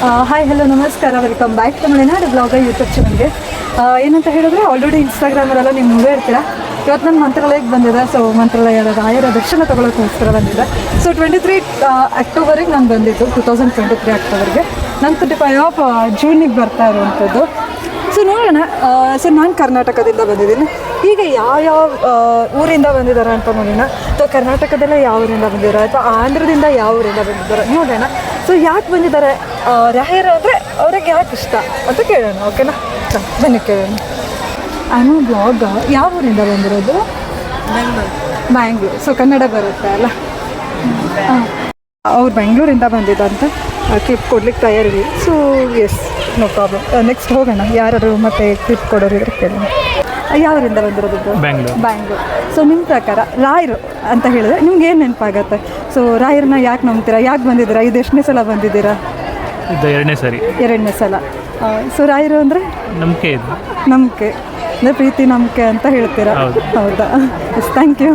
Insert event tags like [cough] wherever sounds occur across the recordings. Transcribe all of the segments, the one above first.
Hi hello ನಮಸ್ಕಾರ welcome back to Malenadu blog YouTube ಚಾನಲ್ಗೆ ಏನಂತ ಹೇಳಿದ್ರೆ ಆಲ್ರೆಡಿ ಇನ್ಸ್ಟಾಗ್ರಾಮಲ್ಲೆಲ್ಲ ನೀವು ಮುಂದೆ ಇರ್ತೀರಾ? ಇವತ್ತು ನಾನು ಮಂತ್ರಾಲಯಕ್ಕೆ ಬಂದಿದೆ ಸೊ ಮಂತ್ರಾಲಯದ ರಾಯರ ದರ್ಶನ ತಗೊಳ್ಳೋಕ್ಕೋಸ್ಕರ ಬಂದಿದೆ ಸೊ ಟ್ವೆಂಟಿ ತ್ರೀ ಅಕ್ಟೋಬರಿಗೆ ನಾನು ಬಂದಿದ್ದು ಟು ತೌಸಂಡ್ ಟ್ವೆಂಟಿ ತ್ರೀ ಅಕ್ಟೋಬರ್ಗೆ ನನ್ನ ತರ್ಟಿ ಫೈವ್ ಆಫ್ ಜೂನಿಗೆ ಬರ್ತಾ ಇರುವಂಥದ್ದು ಸೊ ನೋಡೋಣ ಸೊ ನಾನು ಕರ್ನಾಟಕದಿಂದ ಬಂದಿದ್ದೀನಿ. ಈಗ ಯಾವ ಯಾವ ಊರಿಂದ ಬಂದಿದ್ದಾರೆ ಅಂತ ನೋಡೋಣ. ಅಥವಾ ಕರ್ನಾಟಕದಲ್ಲೇ ಯಾವ ಊರಿಂದ ಬಂದಿದ್ದಾರೆ ಅಥವಾ ಆಂಧ್ರದಿಂದ ಯಾವ ಊರಿಂದ ಬಂದಿದ್ದಾರೆ ನೋಡೋಣ. ಸೊ ಯಾಕೆ ಬಂದಿದ್ದಾರೆ ರಾಯರು ಆದರೆ ಅವ್ರಿಗೆ ಯಾಕೆ ಇಷ್ಟ ಅಂತ ಕೇಳೋಣ ಓಕೆನಾ ಸ, ಬನ್ನಿ ಕೇಳೋಣ. ಅನು ಬ್ಲಾಗ್ ಯಾವ ಊರಿಂದ ಬಂದಿರೋದು? ಬ್ಯಾಂಗ್ಳೂರ್ ಸೊ ಕನ್ನಡ ಬರುತ್ತೆ ಅಲ್ಲ? ಅವ್ರು ಬೆಂಗಳೂರಿಂದ ಬಂದಿದ್ದಂತ ಕ್ಲಿಪ್ ಕೊಡ್ಲಿಕ್ಕೆ ತಯಾರಿ so yes no problem next ಹೋಗೋಣ. ಯಾರು ಮತ್ತೆ ಕ್ಲಿಪ್ ಕೊಡೋರು ಇದ್ರೆ ಕೇಳೋಣ ಯಾವರಿಂದ ಬಂದಿರೋದು ಬ್ಯಾಂಗ್ಳೂರ್ ಬ್ಯಾಂಗ್ಳೂರ್ ಸೊ ನಿಮ್ಮ ಪ್ರಕಾರ ರಾಯರು ಅಂತ ಹೇಳಿದ್ರೆ ನಿಮ್ಗೆ ಏನು ನೆನಪಾಗತ್ತೆ? ಸೊ ರಾಯರನ್ನ ಯಾಕೆ ನಂಬ್ತೀರಾ? ಯಾಕೆ ಬಂದಿದ್ದೀರಾ? ಇದು ಎಷ್ಟನೇ ಸಲ ಬಂದಿದ್ದೀರಾ? ಇದು ಎರಡನೇ ಸರಿ. ಎರಡನೇ ಸಲ. ಸೊ ರಾಯರು ಅಂದರೆ? ನಂಬಿಕೆ ಇದೆ. ನಂಬಿಕೆ. ಅಂದರೆ ಪ್ರೀತಿ ನಂಬಿಕೆ ಅಂತ ಹೇಳ್ತೀರಾ? ಹೌದು. ಹೌದಾ? Yes thank you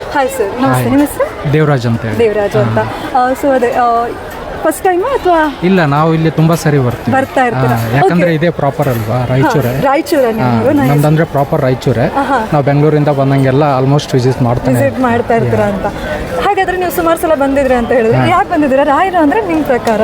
hi sir ನಮಸ್ತೆ. ನಿಮ್ಮ ಹೆಸರು? ದೇವರಾಜ್ ಅಂತ ಹೇಳಿ. ದೇವರಾಜು ಅಂತ. ಸೊ ಅದೇ ಫಸ್ಟ್ ಟೈಮಾ ಅಥವಾ? ಇಲ್ಲ ನಾವು ಇಲ್ಲಿ ತುಂಬಾ ಸರಿ ಬರ್ತೀವಿ. ಬರ್ತಾ ಇರ್ತೀವಿ ಹಾ, ಯಾಕಂದ್ರೆ ಇದೇ ಪ್ರಾಪರ್ ಅಲ್ವಾ ರಾಯಚೂರೇ? ರಾಯಚೂರ ಹಾ, ನೀವು? ನಮ್ದಂದ್ರೆ ಪ್ರಾಪರ್ ರಾಯಚೂರೇ. ನಾವು ಬೆಂಗಳೂರಿಂದ ಬಂದಂಗೆಲ್ಲ ಆಲ್ಮೋಸ್ಟ್ ವಿಸಿಟ್ ಮಾಡ್ತಾನೆ ವಿಸಿಟ್ ಮಾಡ್ತಾ ಇರ್ತೀರಾ ಅಂತ. ಹಾಗಾದ್ರೆ ನೀವು ಸುಮಾರು ಸಲ ಬಂದಿದ್ರಿ ಅಂತ ಹೇಳಿದ್ರೆ ಯಾಕೆ ಬಂದಿದ್ದೀರಾ? ರಾಯರು ಅಂದ್ರೆ ನಿಮ್ಮ ಪ್ರಕಾರ?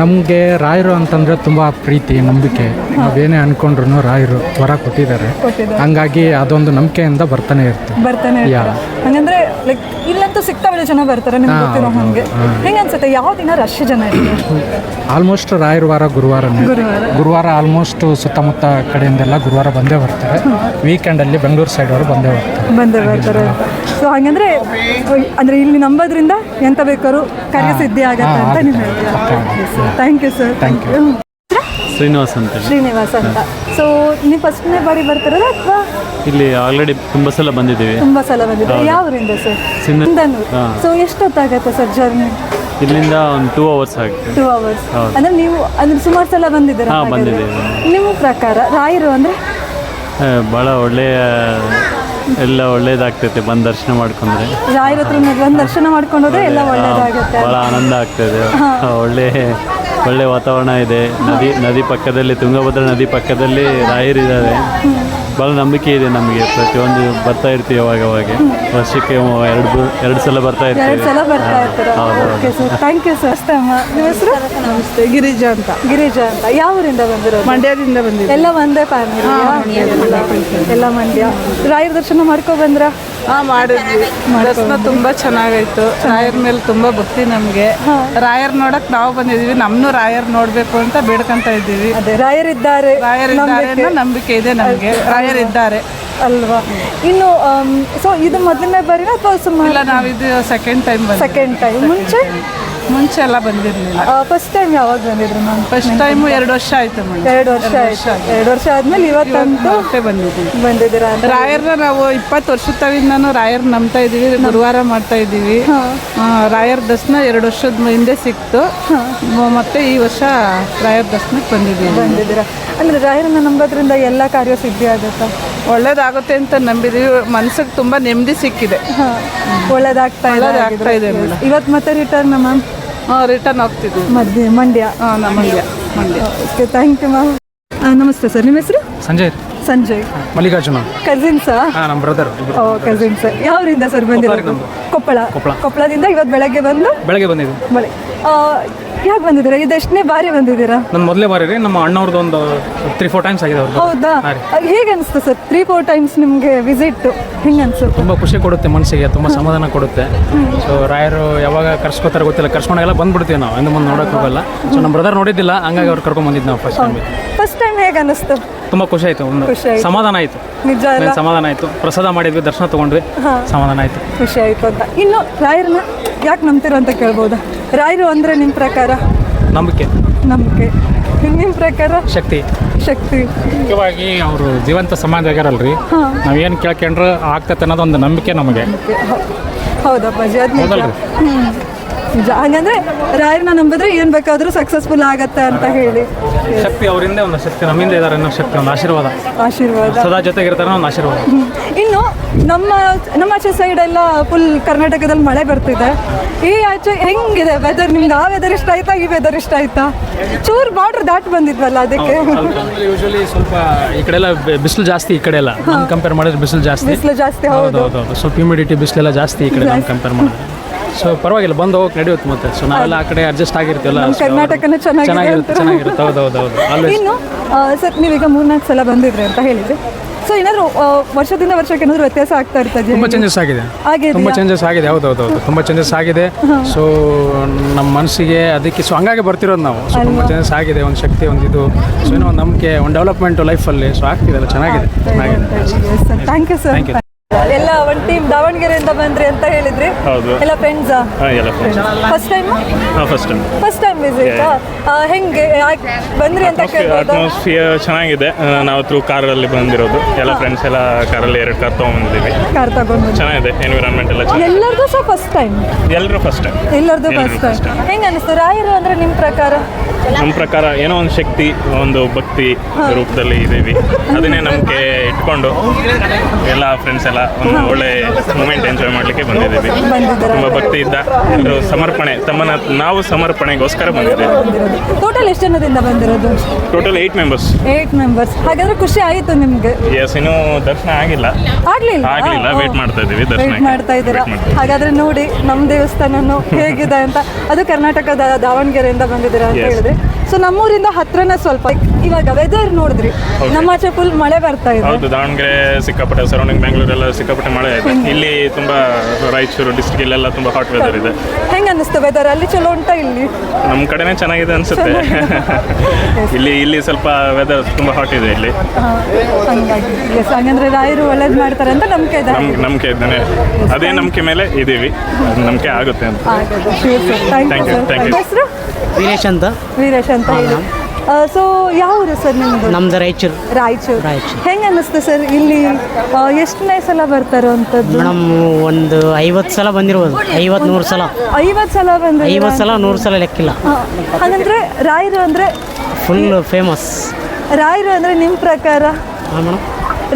ನಮಗೆ ರಾಯರು ಅಂತಂದ್ರೆ ತುಂಬಾ ಪ್ರೀತಿ ನಂಬಿಕೆ. ನಾವೇನೇ ಅನ್ಕೊಂಡ್ರು ರಾಯರು ವರ ಕೊಟ್ಟಿದ್ದಾರೆ. ಕೊಟ್ಟಿದ್ದಾರೆ. ಹಂಗಾಗಿ ಅದೊಂದು ನಂಬಿಕೆಯಿಂದ ಬರ್ತಾನೆ ಇರ್ತೀವಿ. ಬರ್ತಾನೆ ಇರ್ತೀರಾ? ಹಂಗಂದ್ರೆ ಲೈಕ್ ಇಲ್ಲಂತೂ ಸಿಕ್ತಾವಳೆ ಜನ ಬರ್ತಾರೆ ನಿಮ್ಗೆ ಗೊತ್ತಿರೋ ಹಂಗೆ. ಹೆಂಗ ಅನ್ಸುತ್ತೆ? ಯಾವ ದಿನ ರಶ್ ಜನ ಇರ್ತಾರೆ? ಆಲ್ಮೋಸ್ಟ್ ರಾಯರ ವಾರ ಗುರುವಾರ. ಗುರುವಾರ. ಆಲ್ಮೋಸ್ಟ್ ಸುತ್ತಮುತ್ತ ಕಡೆಯಿಂದೆಲ್ಲ ಗುರುವಾರ ಬಂದೇ ಬರ್ತಾರೆ. ವೀಕೆಂಡಲ್ಲಿ ಬೆಂಗಳೂರು ಸೈಡ್ ಅವರು ಬಂದೇ ಬರ್ತಾರೆ. ಬಂದೇ ಬರ್ತಾರೆ. ಸೊ ಹಂಗಂದ್ರೆ ಅಂದ್ರೆ ಇಲ್ಲಿ ನಂಬೋದ್ರಿಂದ ಎಂತ ಬೇಕಾದ್ರೂ ಕಾರ್ಯ ಸಿದ್ಧಿ ಆಗತ್ತೆ ಅಂತ ನೀವು ಹೇಳ್ತೀರಾ? Thank you sir thank you Srinivas ಅಂತ ಹೇಳಿ. ಶ್ರೀನಿವಾಸ್ ಅಂತ. ಸೊ ನೀವು ಫಸ್ಟ್ನೇ ಬಾರಿ ಬರ್ತಾರಲ್ಲ ಅಥವಾ ಇಲ್ಲಿ ಆಲ್ರೆಡಿ ತುಂಬ ಸಲ ಬಂದಿದ್ದೀವಿ. ತುಂಬಾ ಸಲ ಬಂದಿದ್ದೀವಿ ಯಾವರಿಂದ ಸರ್ ಸಿಂಧ- ಸಿಂಧನೂರು. ಸೊ ಎಷ್ಟೊತ್ತಾಗತ್ತೆ ಸರ್ ಜರ್ನಿ ಇಲ್ಲಿಂದ ಒಂದು ಟೂ ಅವರ್ಸ್ ಆಗುತ್ತೆ. Two hours. ಅಂದ್ರೆ ನೀವು ಅಂದ್ರೆ ಸುಮಾರು ಸಲ ಬಂದಿದ್ದೀರಾ? ಬಂದಿದ್ದೀವಿ. ನಿಮ್ಮ ಪ್ರಕಾರ ರಾಯರು ಅಂದ್ರೆ? ಬಹಳ ಭಾಳ ಒಳ್ಳೆಯ ಎಲ್ಲ ಒಳ್ಳೇದಾಗ್ತೈತೆ ಬಂದ್ ದರ್ಶನ ಮಾಡ್ಕೊಂಡ್ರೆ. ರಾಯರ ಹತ್ರ ನೀವು ಬಂದು ದರ್ಶನ ಮಾಡ್ಕೊಂಡ್ರೆ ಹೋದ್ರೆ ಎಲ್ಲ ಒಳ್ಳೇದಾಗುತ್ತೆ. ಭಾಳ ಆನಂದ ಆಗ್ತದೆ. ಒಳ್ಳೆ ಒಳ್ಳೆ ವಾತಾವರಣ ಇದೆ. ನದಿ ನದಿ ಪಕ್ಕದಲ್ಲಿ ತುಂಗಭದ್ರಾ ನದಿ ಪಕ್ಕದಲ್ಲಿ ರಾಯರಿದ್ದಾರೆ. ಭಾಳ ನಂಬಿಕೆ ಇದೆ ನಮಗೆ. ಪ್ರತಿಯೊಂದು ಬರ್ತಾ ಇರ್ತೀವಿ ಅವಾಗ ಅವಾಗ. ವರ್ಷಕ್ಕೆ ಎರಡು ಎರಡು ಸಲ ಬರ್ತಾ ಎರಡು ಇರ್ತೀವಿ ಸಲ ಬರ್ತಾ ಇರ್ತೀರಾ. Okay sir thank you sir ಅಷ್ಟೇ ಅಮ್ಮ. ನಿಮ್ಮ ಹೆಸರು? ನಮಸ್ತೆ ಗಿರಿಜಾ ಅಂತ. ಗಿರಿಜಾ ಅಂತ. ಯಾವ ಊರಿಂದ ಬಂದಿರೋದು? ಮಂಡ್ಯದಿಂದ ಬಂದಿದ್ದೆ ಎಲ್ಲ ಒಂದೇ ಫ್ಯಾಮಿಲಿ ಎಲ್ಲ ಮಂಡ್ಯ. ರಾಯರ ದರ್ಶನ ಮಾಡ್ಕೊ ಬಂದ್ರ? ಹಾ ಮಾಡಿದ್ವಿ. ದರ್ಶನ ತುಂಬಾ ಚೆನ್ನಾಗಾಯ್ತು. ರಾಯರ್ ಮೇಲೆ ತುಂಬಾ ಭಕ್ತಿ ನಮ್ಗೆ. ರಾಯರ್ ನೋಡಕ್ ನಾವು ಬಂದಿದೀವಿ. ನಮ್ನು ರಾಯರ್ ನೋಡ್ಬೇಕು ಅಂತ ಬೇಡ್ಕೊಂತ ಇದ್ದೀವಿ. ರಾಯರ್ ರಾಯರಿದ್ದಾರೆ ರಾಯರ್ ಇದ್ದಾರೆ ಅನ್ನೋ ನಂಬಿಕೆ. ಇದೆ ನಮ್ಗೆ. ರಾಯರ್ ಇದ್ದಾರೆ ಅಲ್ವಾ? ಇನ್ನು ಸೊ ಇದು ಮೊದಲನೇ ಬಾರಿನ ಅಥವಾ ಸುಮಾರು ಇಲ್ಲ ನಾವು ಇದು ಸೆಕೆಂಡ್ ಟೈಮ್ ಸೆಕೆಂಡ್ ಟೈಮ್ ಮುಂಚೆ? ಮುಂಚೆ ಎಲ್ಲ ಬಂದಿರಲಿಲ್ಲ. ಫಸ್ಟ್ ಟೈಮ್ ಯಾವಾಗ ಬಂದಿದ್ರು ಮ್ಯಾಮ್ ಫಸ್ಟ್ ಟೈಮ್ ಎರಡು ವರ್ಷ ಆಯ್ತು ಮೇಡಮ್ ಎರಡು ವರ್ಷ ಆಯ್ತು. ಎರಡು ವರ್ಷ ಆದ್ಮೇಲೆ ಇವತ್ತಂತೂ ಮತ್ತೆ ಬಂದಿದ್ದೀವಿ. ಬಂದಿದ್ದೀರಾ ಅಂತ? ರಾಯರ್ನ ನಾವು ಇಪ್ಪತ್ತು ವರ್ಷದ ತವಿಂದನೂ ರಾಯರ್ ನಂಬ್ತಾ ಇದೀವಿ ಗುರುವಾರ ಮಾಡ್ತಾ ಇದೀವಿ ಆ, ರಾಯರ್ ದರ್ಶನ ಎರಡು ವರ್ಷದ ಹಿಂದೆ ಸಿಕ್ತು. ಮ- ಮತ್ತೆ ಈ ವರ್ಷ ರಾಯರ್ ದರ್ಶನಕ್ಕೆ ಬಂದಿದ್ದೀವಿ. ಬಂದಿದ್ದೀರಾ? ಅಂದ್ರೆ ರಾಯರನ್ನ ನಂಬೋದ್ರಿಂದ ಎಲ್ಲ ಕಾರ್ಯ ಸಿದ್ಧಿ ಆಗುತ್ತಾ? ಒಳ್ಳೇದಾಗುತ್ತೆ ಅಂತ ನಂಬಿದೀವಿ. ಮನ್ಸಿಗೆ ತುಂಬಾ ನೆಮ್ಮದಿ ಸಿಕ್ಕಿದೆ. ಹಾ, ಒಳ್ಳೇದಾಗ್ತಾ ಇದೆ ಒಳ್ಳೇದಾಗ್ತಾ ಇದೆ ಮೇಡಮ್. ಇವತ್ತು ಮತ್ತೆ ರಿಟರ್ನ್ ಮ್ಯಾಮ್ ರಿಟರ್ನ್ ಹೋಗ್ತಿದ್ವಿ ಮಧ್ಯ ಮಂಡ್ಯ. ಹಾಂ ನಮ್ಮ Mandya Mandya. Okay thank you ma'am ನಮಸ್ತೆ ಸರ್ ನಿಮ್ಮ ಹೆಸರು? ಸಂಜಯ್. ಸಂಜಯ್. ಮಲ್ಲಿಕಾರ್ಜುನ. ಕಸಿನ್ಸಾ ಹಾಂ ನಮ್ಮ ಬ್ರದರ್ ಓ ಕಸಿನ್ಸ್ ಯಾವರಿಂದ ಸರ್ ಬಂದಿರೋದು? ಕೊಪ್ಪಳ. ಕೊಪ್ಪಳದಿಂದ ಇವತ್ತು ಬೆಳಗ್ಗೆ ಬಂದು? ಬೆಳಗ್ಗೆ ಬಂದಿದ್ದು ಮಳೆ ಯಾಕೆ ಬಂದಿದ್ದೀರಾ? ಇದು ಎಷ್ಟನೇ ಬಾರಿ ಬಂದಿದ್ದೀರಾ? ನನ್ನ ಮೊದಲೇ ಬಾರಿ ರೀ ನಮ್ಮ ಅಣ್ಣವ್ರದ್ದು ಒಂದು ತ್ರೀ ಫೋರ್ ಟೈಮ್ಸ್ ಆಗಿದೆ ಅವ್ರದ್ದು ಹೌದಾ? ಹೇಗೆ ಅನಿಸ್ತು ಸರ್? ತ್ರೀ ಫೋರ್ ಟೈಮ್ಸ್ ನಿಮಗೆ ವಿಸಿಟ್ ಹೆಂಗೆ ಅನ್ಸುತ್ತೆ ತುಂಬ ಖುಷಿ ಕೊಡುತ್ತೆ ಮನಸ್ಸಿಗೆ ತುಂಬ ಸಮಾಧಾನ ಕೊಡುತ್ತೆ. ಸೊ ರಾಯರು ಯಾವಾಗ ಕರ್ಸ್ಕೊತಾರೆ ಗೊತ್ತಿಲ್ಲ. ಕರ್ಸ್ಕೊಂಡಾಗೆಲ್ಲ ಬಂದ್ಬಿಡ್ತೀವಿ ನಾವು ಇನ್ನು ಮುಂದೆ ನೋಡೋಕೆ ಹೋಗಲ್ಲ. ಸೊ ನಮ್ಮ ಬ್ರದರ್ ನೋಡಿದ್ದಿಲ್ಲ ಹಂಗಾಗಿ ಅವ್ರು ಕರ್ಕೊಂಡ್ ಬಂದಿದ್ದು ನಾವು ಫಸ್ಟ್ ಟೈಮ್ ಫಸ್ಟ್ ಟೈಮ್ ಹೇಗೆ ಅನಿಸ್ತು? ತುಂಬ ಖುಷಿ ಆಯಿತು ಒಂದು ಖುಷಿ ಆಯ್ತು. ಸಮಾಧಾನ ಆಯಿತು. ನಿಜ ಅಲ್ಲ? ಸಮಾಧಾನ ಆಯಿತು. ಪ್ರಸಾದ ಮಾಡಿದ್ವಿ ದರ್ಶನ ತೊಗೊಂಡ್ವಿ. ಸಮಾಧಾನ ಆಯಿತು. ಖುಷಿ ಆಯ್ತು ಅಂತ. ಇನ್ನು ರಾಯರನ್ನ? ಯಾಕೆ ನಂಬ್ತಿರೋ ಅಂತ ಕೇಳ್ಬೋದಾ? ರಾಯರು ಅಂದರೆ ನಿಮ್ಮ ಪ್ರಕಾರ? ನಂಬಿಕೆ. ನಂಬಿಕೆ. ನಿಮ್ಮ ಪ್ರಕಾರ? ಶಕ್ತಿ. ಶಕ್ತಿ. ಮುಖ್ಯವಾಗಿ ಅವರು ಜೀವಂತ ಸಮಾಜ ಆಗ್ಯಾರಲ್ರಿ ನಾವೇನು ಕೇಳ್ಕೊಂಡ್ರೆ ಆಗ್ತೈತೆ ಅನ್ನೋದು ಒಂದು ನಂಬಿಕೆ ನಮಗೆ. ಹೌದಪ್ಪ ಹೌದಪ್ಪಾಜಿ ಅದು ನಿಜ ಹೌದಲ್ರಿ? ಹಂಗಂದ್ರೆ ರಾಯರ್ನ ನಂಬಿದ್ರೆ ಏನ್ ಬೇಕಾದ್ರೂ ಸಕ್ಸಸ್ಫುಲ್ ಆಗತ್ತೆ ಅಂತ ಹೇಳಿ. ಶಕ್ತಿ ಅವರಿಂದ ಒಂದು ಶಕ್ತಿ ನಮ್ಮಿಂದ ಇದ್ದಾರೆ ಅನ್ನೋ ಶಕ್ತಿ ಒಂದು ಆಶೀರ್ವಾದ. ಆಶೀರ್ವಾದ. ಸದಾ ಜೊತೆಗಿರ್ತಾರೆ ಒಂದು ಆಶೀರ್ವಾದ. ಇನ್ನು ನಮ್ಮ ನಮ್ಮ ಆಚೆ ಸೈಡ್ ಎಲ್ಲ ಫುಲ್ ಕರ್ನಾಟಕದಲ್ಲಿ ಮಳೆ ಬರ್ತಿದೆ. ಈ ಆಚೆ ಹೆಂಗಿದೆ ವೆದರ್ ನಿಮ್ಗೆ ಆ ವೆದರ್ ಇಷ್ಟ ಆಯ್ತಾ ಈ ವೆದರ್ ಇಷ್ಟ ಆಯ್ತಾ? ಚೂರ್ ಬಾರ್ಡರ್ ದಾಟ್ ಬಂದಿದ್ವಲ್ಲ ಅದಕ್ಕೆ? ಯೂಶಲಿ ಸ್ವಲ್ಪ ಈ ಕಡೆ ಎಲ್ಲ ಬಿಸಿಲು ಜಾಸ್ತಿ ಈ ಕಡೆ ಎಲ್ಲ ಕಂಪೇರ್ ಮಾಡಿದ್ರೆ ಬಿಸಿಲು ಜಾಸ್ತಿ. ಬಿಸಿಲು ಜಾಸ್ತಿ ಹೌದು ಹೌದು. ಸ್ವಲ್ಪ ಹ್ಯೂಮಿಡಿಟಿ ಬಿಸಿಲೆಲ್ಲ ಜಾಸ್ತಿ ಈ ಕಡೆ ಕಂಪೇರ್ ಮಾಡಿದ್ರೆ. ಸೊ ಪರವಾಗಿಲ್ಲ ಬಂದು ಹೋಗಕ್ಕೆ ನಡೆಯುತ್ತೆ ಮತ್ತೆ. ಸೊ ನಾವೆಲ್ಲ ಆ ಕಡೆ ಅಡ್ಜಸ್ಟ್ ಆಗಿರ್ತೀವಲ್ಲ ನಮ್ಮ ಕರ್ನಾಟಕನೇ ಚೆನ್ನಾಗಿದೆ ಚೆನ್ನಾಗಿರುತ್ತೆ ಅಂತ. ಚೆನ್ನಾಗಿರುತ್ತೆ. ಹೌದು ಹೌದು ಹೌದು. ಆಲ್ವೇಸ್ ಇನ್ನು ಸರ್ ನೀವೀಗ ಮೂರ್ನಾಲ್ಕು ಸಲ ಬಂದಿದ್ರಿ ಅಂತ ಹೇಳಿದ್ರಿ. ಸೊ ಏನಾದರೂ ವರ್ಷದಿಂದ ವರ್ಷಕ್ಕೆ ಏನಾದರೂ ವ್ಯತ್ಯಾಸ ಆಗ್ತಾ ಇರ್ತದೆ ತುಂಬ ಚೇಂಜಸ್ ಆಗಿದೆ. ಹಾಗೆ ತುಂಬ ಚೇಂಜಸ್ ಆಗಿದೆ. ಹೌದು ಹೌದು ಹೌದು. ತುಂಬ ಚೇಂಜಸ್ ಆಗಿದೆ. ಸೊ ನಮ್ಮ ಮನಸ್ಸಿಗೆ ಅದಕ್ಕೆ ಸೊ ಹಂಗಾಗಿ ಬರ್ತಿರೋದು ನಾವು. ಸೊ ತುಂಬ ಚೇಂಜಸ್ ಆಗಿದೆ. ಒಂದು ಶಕ್ತಿ ಒಂದು ಇದು. ಸೊ ಏನೋ ಒಂದು ನಂಬಿಕೆ ಒಂದು ಡೆವಲಪ್ಮೆಂಟ್ ಲೈಫಲ್ಲಿ ಸೊ ಆಗ್ತಿದೆಲ್ಲ ಚೆನ್ನಾಗಿದೆ. ಚೆನ್ನಾಗಿದೆ. Thank you sir Thank you. ಎಲ್ಲ ಒಂದು ಟೀಮ್ ದಾವಣಗೆರೆಯಿಂದ ಬಂದ್ರಿ ಅಂತ ಹೇಳಿದ್ರಿ. ಹೌದು. ಎಲ್ಲ ಫ್ರೆಂಡ್ಸ್ ಹಾಂ ಎಲ್ಲ ಫ್ರೆಂಡ್ಸ್ ಫಸ್ಟ್ ಟೈಮ್ ಹಾಂ first time first time visit ಹೆಂಗೆ? ಯಾಕ್ ಬಂದ್ರಿ ಅಂತ ಕೇಳ್ಬೋದಾ? ಅಟ್ಮಾಸ್ಫಿಯರ್ ಚೆನ್ನಾಗಿದೆ. ಆ, ನಾವು ಥ್ರೂ ಕಾರಲ್ಲಿ ಬಂದಿರೋದು. ಎಲ್ಲ ಫ್ರೆಂಡ್ಸ್ ಎಲ್ಲ ಕಾರಲ್ಲಿ ಎರಡು ಕಾರ್ ತಗೊಂಡಿದ್ದೀವಿ ಕಾರ್ ತಗೊಂಡು ಚೆನ್ನಾಗಿದೆ. ಎನ್ವಿರಾನ್ಮೆಂಟ್ ಎಲ್ಲ ಚೆನ್ನಾಗಿದೆ. ಎಲ್ಲರದು ಸಹ ಫಸ್ಟ್ ಟೈಮ್ ಎಲ್ಲರೂ ಫಸ್ಟ್ ಟೈಮ್ ಎಲ್ಲರದು ಫಸ್ಟ್ first ಟೈಮ್ ಹೆಂಗೆ ಅನಿಸ್ತು? ರಾಯರು ಅಂದ್ರೆ ನಿಮ್ಮ ಪ್ರಕಾರ? ನಮ್ಮ ಪ್ರಕಾರ ಏನೋ ಒಂದು ಶಕ್ತಿ ಒಂದು ಭಕ್ತಿ ರೂಪದಲ್ಲಿ ಇದ್ದೀವಿ. ಅದನ್ನೇ ನಮಗೆ ಇಟ್ಕೊಂಡು ಎಲ್ಲ ಫ್ರೆಂಡ್ಸ್ ಎಲ್ಲ ಒಂದು ಒಳ್ಳೆ ಮೂಮೆಂಟ್ ಎಂಜಾಯ್ ಮಾಡಲಿಕ್ಕೆ ಬಂದಿದ್ದೀವಿ? ತುಂಬ ಭಕ್ತಿ ಇದ್ದ ಎಲ್ಲರೂ ಸಮರ್ಪಣೆ ತಮ್ಮನ್ನ ನಾವು ಸಮರ್ಪಣೆಗೋಸ್ಕರ ಬಂದಿದ್ದೀವಿ. ಟೋಟಲ್ ಎಷ್ಟು ಜನದಿಂದ ಬಂದಿರೋದು? Total eight members eight members ಹಾಗಾದ್ರೆ ಖುಷಿ ಆಯಿತು ನಿಮಗೆ? ಎಸ್ ಇನ್ನೂ ದರ್ಶನ ಆಗಿಲ್ಲ. ಆಗಲಿಲ್ಲ? ಆಗ್ಲಿಲ್ಲ ವೇಟ್ ಮಾಡ್ತಾ ಇದ್ದೀವಿ ದರ್ಶನ ಮಾಡ್ತಾ ಇದ್ದೀರಾ? ಹಾಗಾದ್ರೆ ನೋಡಿ ನಮ್ಮ ದೇವಸ್ಥಾನನು ಹೇಗಿದೆ ಅಂತ. ಅದು ಕರ್ನಾಟಕದ ದಾವಣಗೆರೆಯಿಂದ ಬಂದಿದ್ದೀರಾ ಅಂತ Yes. ಸೊ ನಮ್ಮೂರಿಂದ ಹತ್ರನೇ ಸ್ವಲ್ಪ ಇವಾಗ ವೆದರ್ ನೋಡಿದ್ರಿ ನಮ್ಮ ಆಚೆ ಫುಲ್ ಮಳೆ ಬರ್ತಾ ಇದೆ. ಹೌದು ದಾವಣಗೆರೆ ಸಿಕ್ಕಾಪಟ್ಟೆ ಸರೌಂಡಿಂಗ್ ಬೆಂಗಳೂರೆಲ್ಲ ಸಿಕ್ಕಾಪಟ್ಟೆ ಮಳೆ ಇದೆ. ಇಲ್ಲಿ ತುಂಬಾ ರಾಯಚೂರು ಡಿಸ್ಟ್ರಿಕ್ ಇಲ್ಲೆಲ್ಲ ತುಂಬಾ ಹಾಟ್ ವೆದರ್ ಇದೆ. ಹೆಂಗ ಅನಿಸ್ತು ವೆದರ್ ಅಲ್ಲಿ ಚಲೋ ಉಂಟಾ ಇಲ್ಲಿ? ನಮ್ಮ ಕಡೆನೇ ಚೆನ್ನಾಗಿದೆ ಅನ್ಸುತ್ತೆ. [laughs] ಇಲ್ಲಿ ಇಲ್ಲಿ ಸ್ವಲ್ಪ ವೆದರ್ ತುಂಬಾ ಹಾಟ್ ಇದೆ ಇಲ್ಲಿ. ಹಾ, ಹಂಗಾಗಿ. ಎಸ್ ಹಂಗಂದ್ರೆ ರಾಯರು ಒಳ್ಳೇದು ಮಾಡ್ತಾರೆ ಅಂತ ನಂಬಿಕೆ ಇದೆ. ನಮ್ ನಂಬಿಕೆ ಇದ್ದಾನೆ. ಅದೇ ನಂಬಿಕೆ ಮೇಲೆ ಇದೀವಿ. ನಂಬಿಕೆ ಆಗುತ್ತೆ ಅಂತ. ಥ್ಯಾಂಕ್ ಯು ಹೆಸರು? ವೀರೇಶ್ ಅಂತ. ವೀರೇಶ್ ಅಂತ ಹೇಳಿ. ಸೊ ಯಾವ ಊರು ಸರ್ ನಿಮ್ಮದು ನಮ್ದು ರಾಯಚೂರು. ರಾಯಚೂರು. ರಾಯಚೂರು. ಹೆಂಗೆ ಅನ್ನಿಸ್ತು ಸರ್ ಇಲ್ಲಿ ಎಷ್ಟು ಎಷ್ಟನೇ ಸಲ ಬರ್ತಾರೋ ಅಂಥದ್ದು? ಮೇಡಮ್ ಒಂದು ಐವತ್ತು ಸಲ ಬಂದಿರ್ಬೋದು. ಐವತ್ತು ನೂರು ಸಲ. ಐವತ್ತು ಸಲ ಬಂದ್ರೆ ಐವತ್ತು ಸಲ ನೂರು ಸಲ ಲೆಕ್ಕಿಲ್ಲ. ಹಾಗಂದ್ರೆ ರಾಯರು ಅಂದ್ರೆ ಫುಲ್ ಫೇಮಸ್ ರಾಯರು ಅಂದ್ರೆ ನಿಮ್ಮ ಪ್ರಕಾರ? ಹಾಂ ಮೇಡಮ್.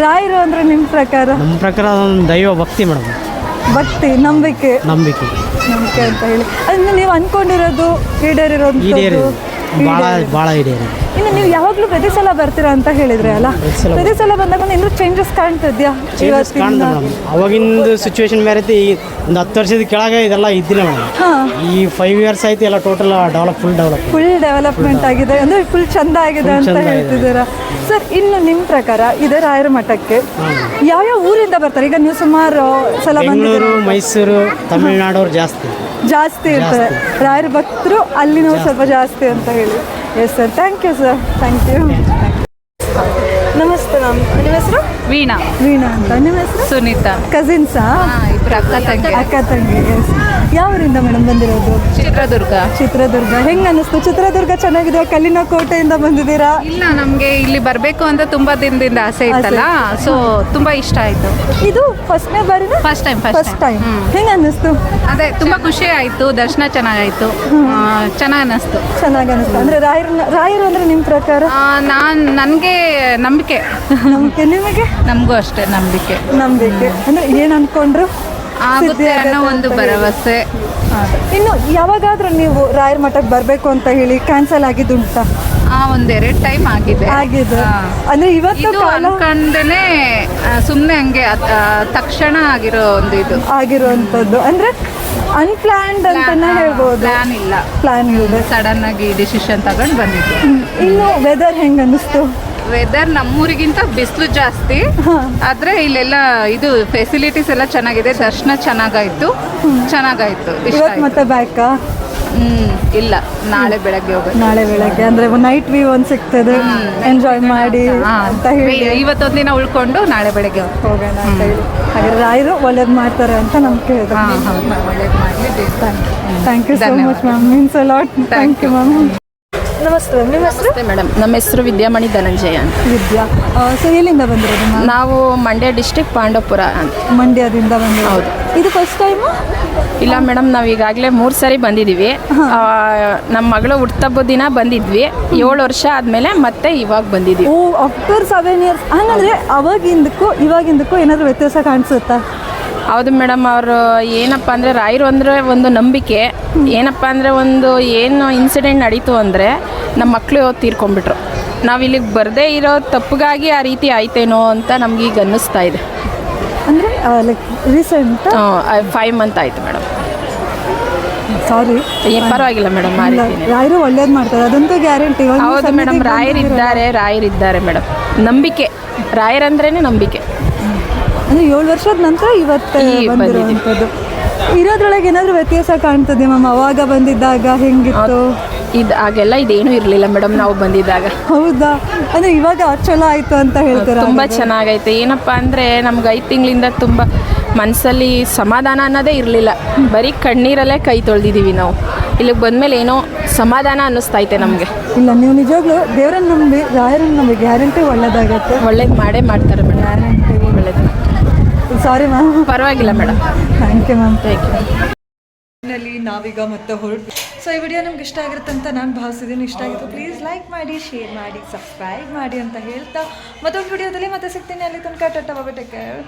ರಾಯರು ಅಂದ್ರೆ ನಿಮ್ಮ ಪ್ರಕಾರ? ನಮ್ಮ ಪ್ರಕಾರ ಒಂದು ದೈವ ಭಕ್ತಿ ಮೇಡಮ್. ಭಕ್ತಿ ನಂಬಿಕೆ. ನಂಬಿಕೆ. ನಂಬಿಕೆ ಅಂತ ಹೇಳಿ. ಅದನ್ನ ನೀವು ಅನ್ಕೊಂಡಿರೋದು ಈಡೇರಿರೋದು. ಈಡೇರಿ ಭಾಳ ಭಾಳ ಇದೆ. ಇನ್ನು ನೀವು ಯಾವಾಗಲೂ ಪ್ರತಿ ಸಲ ಬರ್ತೀರಾ ಅಂತ ಹೇಳಿದ್ರೆ ಅಲ್ಲ? ಪ್ರತಿ ಸಲ ಬಂದಾಗ ಇನ್ನೂ ಏನಾದ್ರು ಚೇಂಜಸ್ ಕಾಣ್ತಿದ್ಯಾ ಚೇಂಜಸ್ ಕಾಣ್ತದೆ ಮೇಡಮ್ ಅವಾಗಿಂದು ಸಿಚುವೇಶನ್ ಬೇರೆ ಐತಿ ಈ ಒಂದು ಹತ್ತು ವರ್ಷದ ಕೆಳಗೆ ಇದೆಲ್ಲ ಇದ್ದಿಲ್ಲ ಮೇಡಮ್ ಈ ಫೈವ್ ಇಯರ್ಸ್ ಆಯ್ತು ಎಲ್ಲ total develop full develop full development ಆಗಿದೆ. ಅಂದರೆ ಫುಲ್ ಚಂದ ಆಗಿದೆ ಅಂತ ಹೇಳ್ತಿದ್ದೀರಾ? ಸರ್ ಇನ್ನು ನಿಮ್ಮ ಪ್ರಕಾರ ಇದೆ ರಾಯರ ಮಠಕ್ಕೆ ಯಾವ್ಯಾವ ಊರಿಂದ ಬರ್ತಾರೆ? ಈಗ ನೀವು ಸುಮಾರು ಸಲ ಬಂದಿದ್ದೀರಾ? ಮೈಸೂರು ತಮಿಳ್ನಾಡವ್ರು ಜಾಸ್ತಿ. ಜಾಸ್ತಿ ಇರ್ತದೆ ರಾಯರ ಭಕ್ತರು ಅಲ್ಲಿ ನಾವು ಸ್ವಲ್ಪ ಜಾಸ್ತಿ ಅಂತ ಹೇಳಿ. Yes sir thank you sir thank you ನಮಸ್ತೆ ಮ್ಯಾಮ್. ನಿಮ್ಮ ಹೆಸರು? ವೀಣಾ. ವೀಣಾ ಅಂತ. ನಿಮ್ಮ ಹೆಸರು? ಸುನೀತಾ. ಕಸಿನ್ಸಾ ಇಬ್ಬರು ಅಕ್ಕ ತಂಗಿ. ಅಕ್ಕ ತಂಗಿ ಯಾವರಿಂದ ಮೇಡಮ್ ಬಂದಿರೋದು? ಚಿತ್ರದುರ್ಗ. ಚಿತ್ರದುರ್ಗ. ಹೆಂಗ್ ಅನ್ನಿಸ್ತು? ಚಿತ್ರದುರ್ಗ ಚೆನ್ನಾಗಿದೆ ಕಲ್ಲಿನ ಕೋಟೆಯಿಂದ ಬಂದಿದ್ದೀರಾ? ಇಲ್ಲ ನಮಗೆ ಇಲ್ಲಿ ಬರಬೇಕು ಅಂತ ತುಂಬಾ ದಿನದಿಂದ ಆಸೆ ಇತ್ತಲ್ಲ ಸೊ ತುಂಬಾ ಇಷ್ಟ ಆಯ್ತು. ಇದು ಫಸ್ಟ್ ನೇ ಬಾರಿ ಫಸ್ಟ್ ಟೈಮ್ ಫಸ್ಟ್ ಟೈಮ್ ಹೆಂಗ್ ಅನ್ನಿಸ್ತು? ಅದೇ ತುಂಬಾ ಖುಷಿ ಆಯ್ತು ದರ್ಶನ ಚೆನ್ನಾಗಾಯ್ತು. ಚೆನ್ನಾಗಿ ಅನ್ನಿಸ್ತು. ಚೆನ್ನಾಗಿ ಅನಿಸ್ತು ಅಂದ್ರೆ ರಾಯರು ರಾಯರು ಅಂದ್ರೆ ನಿಮ್ಮ ಪ್ರಕಾರ? ನಾನು ನಾನ್ ನನಗೆ ನಂಬಿಕೆ. ನಂಬಿಕೆ. ನಿಮಗೆ? ನಮಗೂ ಅಷ್ಟೇ ನಂಬಿಕೆ. ನಂಬಿಕೆ. ಅಂದ್ರೆ ಏನ್ ಅನ್ಕೊಂಡ್ರು? ಆಗುತ್ತೆ ಅನ್ನೋ ಒಂದು ಭರವಸೆ. ಇನ್ನು ಯಾವಾಗಾದ್ರೂ ನೀವು ರಾಯರ ಮಠಕ್ಕೆ ಬರ್ಬೇಕು ಅಂತ ಹೇಳಿ ಕ್ಯಾನ್ಸಲ್ ಆಗಿದ್ದುಂಟಾ ಆ ಒಂದೆರಡು ಟೈಮ್ ಆಗಿದೆ. ಆಗಿದೆ. ಅಂದ್ರೆ ಇವತ್ತು ಇದು ಅನ್ಕೊಂಡೇನೆ ಸುಮ್ಮನೆ ಹಂಗೆ ತಕ್ಷಣ ಆಗಿರೋ ಒಂದು ಇದು. ಆಗಿರುವಂತದ್ದು ಅಂದ್ರೆ ಅನ್ಪ್ಲಾನ್ಡ್ ಅಂತಾನೆ ಹೇಳ್ಬೋದು. ಪ್ಲಾನ್ ಇಲ್ಲ. ಪ್ಲಾನ್ ಇದೆ. ಸಡನ್ ಆಗಿ ಡಿಸಿಷನ್ ತಗೊಂಡು ಬಂದಿದ್ದು. ಇನ್ನು ವೆದರ್ ಹೆಂಗ್ ಅನ್ನಿಸ್ತು ವೆದರ್ ನಮ್ಮೂರಿಗಿಂತ ಬಿಸಿಲು ಜಾಸ್ತಿ. ಆದ್ರೆ ಇಲ್ಲೆಲ್ಲ ಇದು ಫೆಸಿಲಿಟೀಸ್ ಎಲ್ಲ ಚೆನ್ನಾಗಿದೆ. ದರ್ಶನ ಚೆನ್ನಾಗಾಯ್ತು. ಚೆನ್ನಾಗಾಯ್ತು. ಇಷ್ಟ ಇವತ್ತು ಆಯ್ತು. ಮತ್ತೆ ಬ್ಯಾಕ್ ಹ್ಮ್ ಇಲ್ಲ. ನಾಳೆ ಬೆಳಗ್ಗೆ ಹೋಗೋದು ನಾಳೆ ಬೆಳಗ್ಗೆ. ಅಂದ್ರೆ ನೈಟ್ ವ್ಯೂ ಒಂದು ಸಿಗ್ತದೆ. ಎಂಜಾಯ್ ಮಾಡಿ ಹಾ, ಅಂತ ಹೇಳಿ. ಇವತ್ತೊಂದಿನ ಉಳ್ಕೊಂಡು ನಾಳೆ ಬೆಳಗ್ಗೆ ಹೋಗೋದು. ಹೋಗೋಣ ಅಂತ ಹೇಳಿ. ಹಾಗೆ ರಾಯರು ಒಳ್ಳೇದು ಮಾಡ್ತಾರೆ ಅಂತ ನಮ್ಗೆ ಹಾ ಹೌದು. ಥ್ಯಾಂಕ್ ಯು ಸೊ ಧನ್ಯವಾದ. Much ma'am means a lot thank you ma'am ನಮಸ್ತೆ ನಿಮ್ಮ ಹೆಸರು? ನಮಸ್ತೆ ಮೇಡಮ್. ನಮ್ಮ ಹೆಸರು ವಿದ್ಯಾಮಣಿ ಧನಂಜಯ ಅಂತ. ವಿದ್ಯಾ ಸೊ ಎಲ್ಲಿಂದ ಬಂದಿರೋದು ನಾವು ಮಂಡ್ಯ ಡಿಸ್ಟ್ರಿಕ್ಟ್ ಪಾಂಡವಪುರ ಅಂತ. ಮಂಡ್ಯದಿಂದ ಬಂದಿರೋದು. ಹೌದು. ಇದು ಫಸ್ಟ್ ಟೈಮು ಇಲ್ಲ ಮೇಡಮ್ ನಾವು ಈಗಾಗಲೇ ಮೂರು ಸಾರಿ ಬಂದಿದ್ದೀವಿ ಆ, ನಮ್ಮ ಮಗಳು ಹುಟ್ಟಬ್ಬ ದಿನ ಬಂದಿದ್ವಿ. ಏಳು ವರ್ಷ ಆದಮೇಲೆ ಮತ್ತೆ ಇವಾಗ ಬಂದಿದ್ವಿ. ಓ ಆಫ್ಟರ್ ಸೆವೆನ್ ಇಯರ್ಸ್ ಹಂಗಂದ್ರೆ ಅವಾಗಿಂದಕ್ಕೂ ಇವಾಗಿಂದಕ್ಕೂ ಏನಾದರೂ ವ್ಯತ್ಯಾಸ ಕಾಣಿಸುತ್ತಾ? ಹೌದು ಮೇಡಮ್ ಅವರು ಏನಪ್ಪ ಅಂದರೆ ರಾಯರು ಅಂದರೆ ಒಂದು ನಂಬಿಕೆ. ಏನಪ್ಪ ಅಂದರೆ ಒಂದು ಏನು ಇನ್ಸಿಡೆಂಟ್ ನಡೀತು ಅಂದರೆ ನಮ್ಮ ಮಕ್ಕಳು ತೀರ್ಕೊಂಡ್ಬಿಟ್ರು. ನಾವು ಇಲ್ಲಿಗೆ ಬರದೇ ಇರೋ ತಪ್ಪಿಗಾಗಿ ಆ ರೀತಿ ಆಯ್ತೇನೋ ಅಂತ ನಮ್ಗೆ ಈಗ ಅನ್ನಿಸ್ತಾ ಇದೆ. ಅಂದರೆ ಲೈಕ್ ರೀಸೆಂಟ್ ಫೈವ್ ಮಂತ್ ಆಯಿತು ಮೇಡಮ್. ಸಾರಿ ಪರವಾಗಿಲ್ಲ ಮೇಡಮ್ ರಾಯರು ಒಳ್ಳೇದು ಮಾಡ್ತಾರೆ ಅದಂತೂ ಗ್ಯಾರಂಟಿ ಹೌದು ಮೇಡಮ್ ರಾಯರಿದ್ದಾರೆ ರಾಯರಿದ್ದಾರೆ ಮೇಡಮ್. ನಂಬಿಕೆ. ರಾಯರಂದ್ರೇ ನಂಬಿಕೆ. ಅಂದರೆ ಏಳು ವರ್ಷದ ನಂತರ ಇವತ್ತು ಬಂದಿರುವಂಥದ್ದು. ಇರೋದ್ರೊಳಗೆ ಏನಾದರೂ ವ್ಯತ್ಯಾಸ ಕಾಣ್ತದೆ ಮ್ಯಾಮ್? ಅವಾಗ ಬಂದಿದ್ದಾಗ ಹೆಂಗಿತ್ತು? ಇದು ಆಗೆಲ್ಲ ಇದೇನೂ ಇರಲಿಲ್ಲ ಮೇಡಮ್ ನಾವು ಬಂದಿದ್ದಾಗ. ಹೌದಾ? ಅಂದರೆ ಇವಾಗ ಚಲೋ ಆಯಿತು ಅಂತ ಹೇಳ್ತಾರೆ ತುಂಬ ಚೆನ್ನಾಗೈತೆ. ಏನಪ್ಪ ಅಂದರೆ ನಮ್ಗೆ ಐದು ತಿಂಗಳಿಂದ ತುಂಬ ಮನಸ್ಸಲ್ಲಿ ಸಮಾಧಾನ ಅನ್ನೋದೇ ಇರಲಿಲ್ಲ. ಬರೀ ಕಣ್ಣೀರಲ್ಲೇ ಕೈ ತೊಳೆದಿದ್ದೀವಿ ನಾವು. ಇಲ್ಲಿಗೆ ಬಂದಮೇಲೆ ಏನೋ ಸಮಾಧಾನ ಅನ್ನಿಸ್ತೈತೆ ನಮಗೆ. ಇಲ್ಲ ನೀವು ನಿಜವಾಗ್ಲೂ ದೇವರನ್ನ ನಂಬಿ ರಾಯರನ್ನ ನಂಬಿ ಗ್ಯಾರಂಟಿ ಒಳ್ಳೇದಾಗುತ್ತೆ. ಒಳ್ಳೇದು ಮಾಡೇ ಮಾಡ್ತಾರೆ ಮೇಡಮ್. ಸಾರಿ ಮ್ಯಾಮ್ ಪರವಾಗಿಲ್ಲ madam. Thank you ma'am thank you ಲ್ಲಿ ನಾವೀಗ ಮತ್ತೆ ಹೊರಟು. ಸೊ ಈ ವಿಡಿಯೋ ನಿಮ್ಗೆ ಇಷ್ಟ ಆಗಿರುತ್ತೆ ಅಂತ ನಾನು ಭಾವಿಸಿದ್ದೀನಿ ಇಷ್ಟ ಆಗಿತ್ತು ಪ್ಲೀಸ್ ಲೈಕ್ ಮಾಡಿ ಶೇರ್ ಮಾಡಿ ಸಬ್ಸ್ಕ್ರೈಬ್ ಮಾಡಿ ಅಂತ ಹೇಳ್ತಾ ಮತ್ತೊಂದು ವಿಡಿಯೋದಲ್ಲಿ ಮತ್ತೆ ಸಿಗ್ತೀನಿ. ಅಲ್ಲಿ ತನಕ ಟಟ್ಟ ಬಾಬಾ ಟೇಕ್ ಕೇರ್